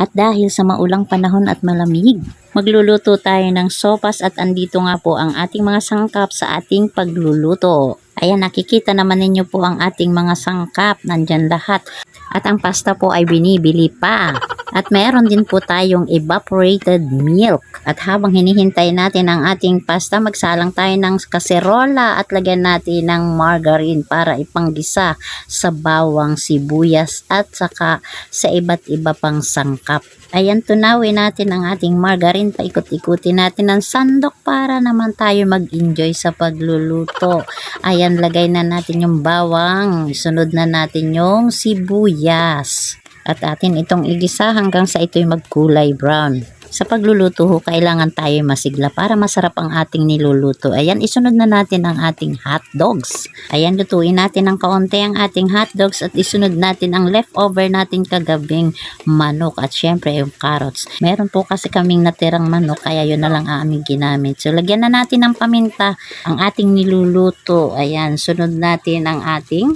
At dahil sa maulang panahon at malamig, magluluto tayo ng sopas at andito nga po ang ating mga sangkap sa ating pagluluto. Ayan, nakikita naman ninyo po ang ating mga sangkap. Nandyan lahat. At ang pasta po ay binibili pa. At meron din po tayong evaporated milk. At habang hinihintay natin ang ating pasta, magsalang tayo ng kaserola at lagyan natin ng margarine para ipanggisa sa bawang sibuyas at saka sa iba't iba pang sangkap. Ayan, tunawin natin ang ating margarine. Paikot-ikutin natin ng sandok para naman tayo mag-enjoy sa pagluluto. Ayan, lagay na natin yung bawang. Sunod na natin yung sibuyas. At atin itong igisa hanggang sa ito'y magkulay brown. Sa pagluluto ho, kailangan tayo masigla para masarap ang ating niluluto. Ayan, isunod na natin ang ating hot dogs. Ayan, lutuin natin ng kaunti ang ating hot dogs at isunod natin ang leftover natin kagabing manok at syempre yung carrots. Meron po kasi kaming natirang manok kaya yun na lang ang aming ginamit. So, lagyan na natin ng paminta ang ating niluluto. Ayan, sunod natin ang ating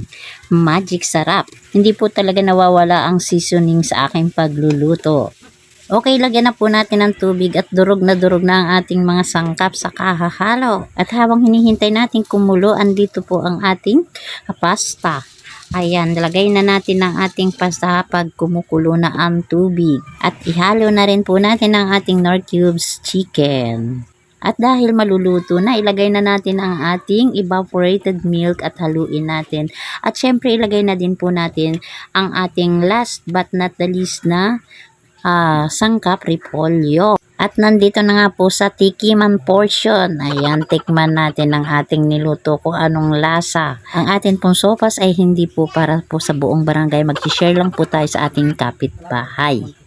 magic sarap. Hindi po talaga nawawala ang seasoning sa aking pagluluto. Okay, lagyan na po natin ng tubig at durog na durog na ang ating mga sangkap sa kahahalo. At habang hinihintay natin kumulo, andito po ang ating pasta. Ayan, lagay na natin ang ating pasta pag kumukulo na ang tubig. At ihalo na rin po natin ang ating Nor Cubes chicken. At dahil maluluto na, ilagay na natin ang ating evaporated milk at haluin natin. At syempre, ilagay na din po natin ang ating last but not the least na ah, sangkap repolyo. At nandito na nga po sa tikiman portion. Ayan, tikman natin ang ating niluto kung anong lasa. Ang atin pong sopas ay hindi po para po sa buong barangay. Mag-share lang po tayo sa ating kapitbahay.